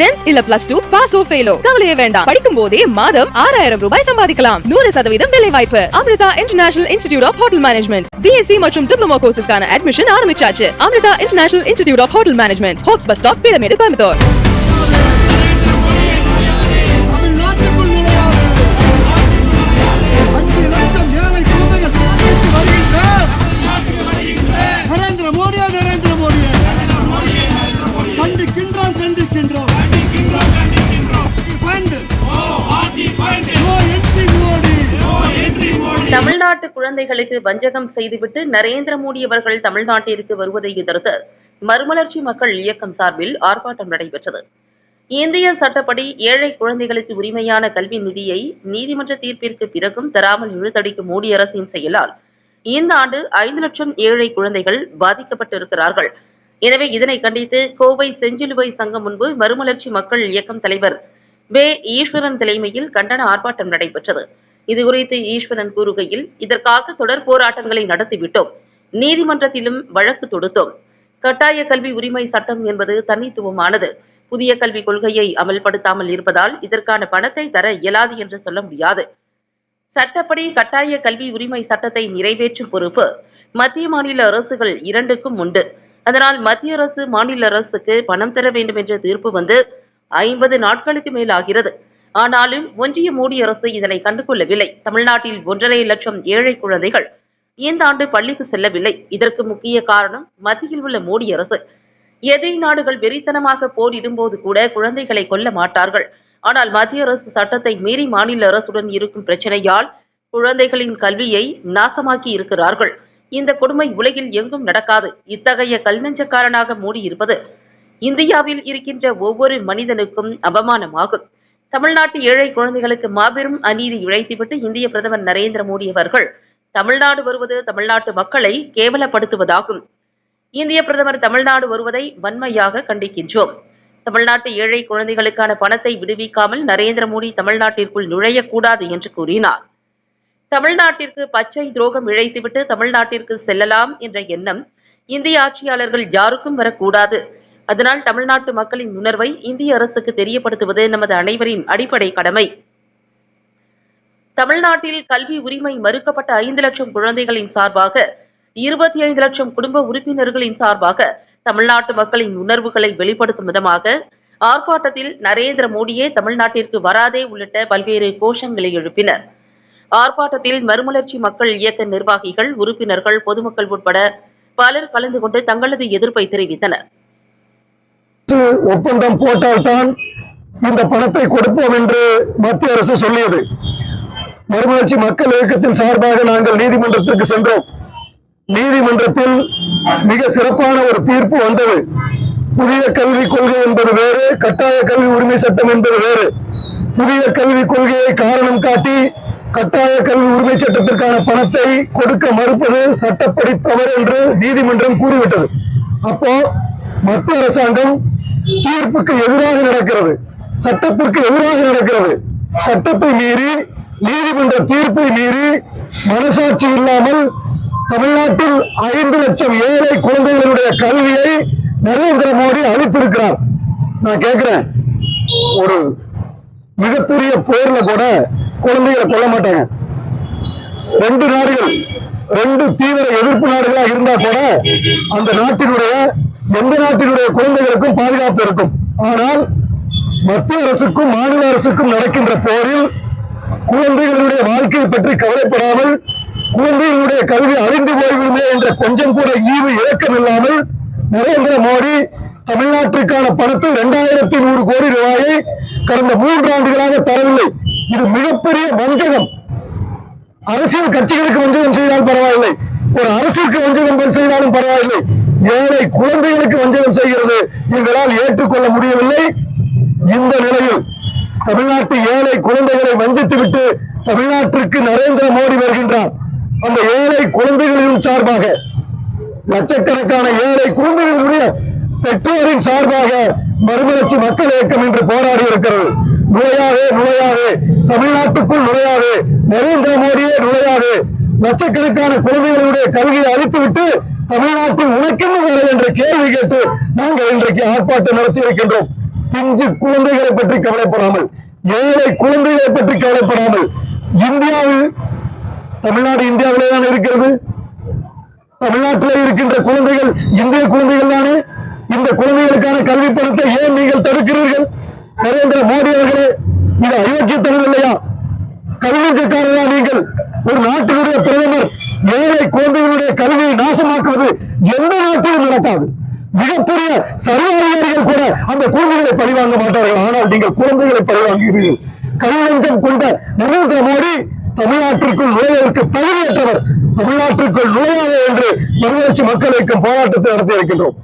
Tenth இல்ல plus two பாஸோ ஃபெயிலோ கவலையே வேண்டாம். படிக்கும் போதே மாதம் ஆறாயிரம் ரூபாய் சம்பாதிக்கலாம். நூறு சதவீதம் வேலை வாய்ப்பு Amrita International Institute of Hotel Management BSc மற்றும் டிப்ளமோ கோர்சஸ்க்கான அட்மிஷன் ஆரம்பிச்சாச்சு. Amrita International Institute of Hotel Management Hopes bus stop Peelamedu Coimbatore தமிழ்நாட்டு குழந்தைகளுக்கு வஞ்சகம் செய்துவிட்டு நரேந்திர மோடி அவர்கள் தமிழ்நாட்டிற்கு வருவதை எதிர்த்து மறுமலர்ச்சி மக்கள் இயக்கம் சார்பில் ஆர்ப்பாட்டம் நடைபெற்றது. இந்திய சட்டப்படி ஏழை குழந்தைகளுக்கு உரிமையான கல்வி நிதியை நீதிமன்ற தீர்ப்பிற்கு பிறகும் தராமல் இழுத்தடிக்கும் மோடி அரசின் செயலால் இந்த ஆண்டு ஐந்து லட்சம் ஏழை குழந்தைகள் பாதிக்கப்பட்டிருக்கிறார்கள். எனவே இதனை கண்டித்து கோவை செஞ்சிலுவை சங்கம் முன்பு மறுமலர்ச்சி மக்கள் இயக்கம் தலைவர் வே ஈஸ்வரன் தலைமையில் கண்டன ஆர்ப்பாட்டம் நடைபெற்றது. இது குறித்து ஈஸ்வரன் கூறுகையில் இதற்காக தொடர் போராட்டங்களை நடத்திவிட்டோம். நீதிமன்றத்திலும் வழக்கு தொடுத்தோம். கட்டாய கல்வி உரிமை சட்டம் என்பது தனித்துவமானது. புதிய கல்விக் கொள்கையை அமல்படுத்தாமல் இருப்பதால் இதற்கான பணத்தை தர இயலாது என்று சொல்ல முடியாது. சட்டப்படி கட்டாய கல்வி உரிமை சட்டத்தை நிறைவேற்றும் பொறுப்பு மத்திய மாநில அரசுகள் இரண்டுக்கும் உண்டு. அதனால் மத்திய அரசு மாநில அரசுக்கு பணம் தர வேண்டும் என்ற தீர்ப்பு வந்து ஐம்பது நாட்களுக்கு மேல் ஆகிறது ஆனாலும் ஒன்றிய மோடி அரசு இதனை கண்டுகொள்ளவில்லை. தமிழ்நாட்டில் ஒன்றரை லட்சம் ஏழை குழந்தைகள் இந்த ஆண்டு பள்ளிக்கு செல்லவில்லை. இதற்கு முக்கிய காரணம் மத்தியில் உள்ள மோடி அரசு. எதிரி நாடுகள் வெறித்தனமாக போரிடும்போது கூட குழந்தைகளை கொல்ல மாட்டார்கள். ஆனால் மத்திய அரசு சட்டத்தை மீறி மாநில அரசுடன் இருக்கும் பிரச்சனையால் குழந்தைகளின் கல்வியை நாசமாக்கி இருக்கிறார்கள். இந்த கொடுமை உலகில் எங்கும் நடக்காது. இத்தகைய கல்நெஞ்சக்காரனாக மூடியிருப்பது இருப்பது இந்தியாவில் இருக்கின்ற ஒவ்வொரு மனிதனுக்கும் அவமானமாகும். தமிழ்நாட்டு ஏழை குழந்தைகளுக்கு மாபெரும் அநீதி இழைத்துவிட்டு இந்திய பிரதமர் நரேந்திர மோடி அவர்கள் தமிழ்நாடு வருவது தமிழ்நாட்டு மக்களை கேவலப்படுத்துவதாகும். இந்திய பிரதமர் தமிழ்நாடு வருவதை வன்மையாக கண்டிக்கின்றோம். தமிழ்நாட்டு ஏழை குழந்தைகளுக்கான பணத்தை விடுவிக்காமல் நரேந்திர மோடி தமிழ்நாட்டிற்குள் நுழையக்கூடாது என்று கூறினார். தமிழ்நாட்டிற்கு பச்சை துரோகம் இழைத்துவிட்டு தமிழ்நாட்டிற்கு செல்லலாம் என்ற எண்ணம் இந்திய ஆட்சியாளர்கள் யாருக்கும் வரக்கூடாது. அதனால் தமிழ்நாட்டு மக்களின் உணர்வை இந்திய அரசுக்கு தெரியப்படுத்துவது நமது அனைவரின் அடிப்படை கடமை. தமிழ்நாட்டில் கல்வி உரிமை மறுக்கப்பட்ட ஐந்து லட்சம் குழந்தைகளின் சார்பாக இருபத்தி ஐந்து லட்சம் குடும்ப உறுப்பினர்களின் சார்பாக தமிழ்நாட்டு மக்களின் உணர்வுகளை வெளிப்படுத்தும் விதமாக ஆர்ப்பாட்டத்தில் நரேந்திர மோடியே தமிழ்நாட்டிற்கு வராதே உள்ளிட்ட பல்வேறு கோஷங்களை எழுப்பினர். ஆர்ப்பாட்டத்தில் மறுமலர்ச்சி மக்கள் இயக்க நிர்வாகிகள் உறுப்பினர்கள் பொதுமக்கள் உட்பட பலர் கலந்து கொண்டு தங்களது எதிர்ப்பை தெரிவித்தனர். ஒப்பந்தம் போட்டால்தான் இந்த பணத்தை கொடுப்போம் என்று மத்திய அரசு சொல்லியது. மறுமலர்ச்சி மக்கள் இயக்கத்தின் சார்பாக நாங்கள் நீதிமன்றத்திற்கு சென்றோம். நீதிமன்றத்தில் மிக சிறப்பான ஒரு தீர்ப்பு வந்தது. புதிய கல்விக் கொள்கை என்பது வேறு கட்டாய கல்வி உரிமை சட்டம் என்பது வேறு. புதிய கல்விக் கொள்கையை காரணம் காட்டி கட்டாய கல்வி உரிமை சட்டத்திற்கான பணத்தை கொடுக்க மறுப்பது சட்டப்படி தவறு என்று நீதிமன்றம் கூறிவிட்டது. அப்போ மத்திய அரசாங்கம் தீர்ப்புக்கு எதிராக நடக்கிறது. சட்டத்திற்கு எதிராக நடக்கிறது. சட்டத்தை மீறி நீதிமன்ற தீர்ப்பை மீறி மனசாட்சி இல்லாமல் தமிழ்நாட்டில் ஐந்து லட்சம் ஏழை குழந்தைகளுடைய கல்வியை நரேந்திர மோடி அளித்திருக்கிறார். நான் கேட்கிறேன் ஒரு மிகப்பெரிய போர்ல கூட குழந்தைகளை கொல்ல மாட்டாங்க. ரெண்டு நாடுகள் ரெண்டு தீவிர எதிர்ப்பு நாடுகளா இருந்தா கூட அந்த நாட்டினுடைய எந்த நாட்டினுடைய குழந்தைகளுக்கும் பாதுகாப்பு இருக்கும். ஆனால் மத்திய அரசுக்கும் மாநில அரசுக்கும் நடக்கின்ற போரில் குழந்தைகளுடைய வாழ்க்கையை பற்றி கவலைப்படாமல் குழந்தைகளுடைய கல்வி அறிந்து போய்விடுமே என்ற கொஞ்சம் கூட ஈவு இயக்கம் இல்லாமல் நரேந்திர மோடி தமிழ்நாட்டிற்கான பணத்தை இரண்டாயிரத்தி நூறு கோடி ரூபாயை கடந்த மூன்று ஆண்டுகளாக தரவில்லை. இது மிகப்பெரிய வஞ்சகம். அரசியல் கட்சிகளுக்கு வஞ்சகம் செய்தால் பரவாயில்லை. ஒரு அரசுக்கு வஞ்சகம் செய்தாலும் பரவாயில்லை. ஏழை குழந்தைகளுக்கு வஞ்சகம் செய்கிறது. எங்களால் ஏற்றுக்கொள்ள முடியவில்லை. இந்த நிலையில் தமிழ்நாட்டு ஏழை குழந்தைகளை வஞ்சித்துவிட்டு தமிழ்நாட்டிற்கு நரேந்திர மோடி வருகின்றார். அந்த ஏழை குழந்தைகளின் சார்பாக லட்சக்கணக்கான ஏழை குழந்தைகளுடைய பெற்றோரின் சார்பாக மறுமலர்ச்சி மக்கள் இயக்கம் என்று போராடி இருக்கிறது நுழையாவே நுழையாவே தமிழ்நாட்டுக்குள் நுழையாவே நரேந்திர மோடியே நுழையாவே லட்சக்கணக்கான குழந்தைகளுடைய கல்வியை அழித்துவிட்டு தமிழ்நாட்டில் உனக்கென்ன வேலை என்ற கேள்வி கேட்டு நாங்கள் இன்றைக்கு ஆர்ப்பாட்டம் நடத்தி இருக்கின்றோம். பிஞ்சு குழந்தைகளை பற்றி கவலைப்படாமல் ஏழை குழந்தைகளை பற்றி கவலைப்படாமல் இந்தியாவில் தமிழ்நாடு இந்தியாவிலே தான் இருக்கிறது? தமிழ்நாட்டில் இருக்கின்ற குழந்தைகள் இந்திய குழந்தைகள் தானே? இந்த குழந்தைகளுக்கான கல்வி பணத்தை ஏன் நீங்கள் தடுக்கிறீர்கள்? நரேந்திர மோடி அவர்களே இது அயோக்கியத்தனம் இல்லையா? கல்விக்காரர்களா நீங்கள் ஒரு நாட்டினுடைய பிரதமர் ஏழை குழந்தைகளுடைய கல்வியை நாசமாக்குவது எந்த நாட்டிலும் நடக்காது. மிகப்பெரிய சர்வாதிகாரிகள் கூட அந்த குழந்தைகளை பழிவாங்க மாட்டார்கள். ஆனால் நீங்கள் குழந்தைகளை பழிவாங்குகிறீர்கள். கல்வஞ்சம் கொண்ட நரேந்திர மோடி தமிழ்நாட்டிற்குள் நுழைவதற்கு தகுதியற்றவர். தமிழ்நாட்டிற்குள் நுழையாது என்று மறுமலர்ச்சி மக்களுக்கு போராட்டத்தை நடத்தி இருக்கின்றோம்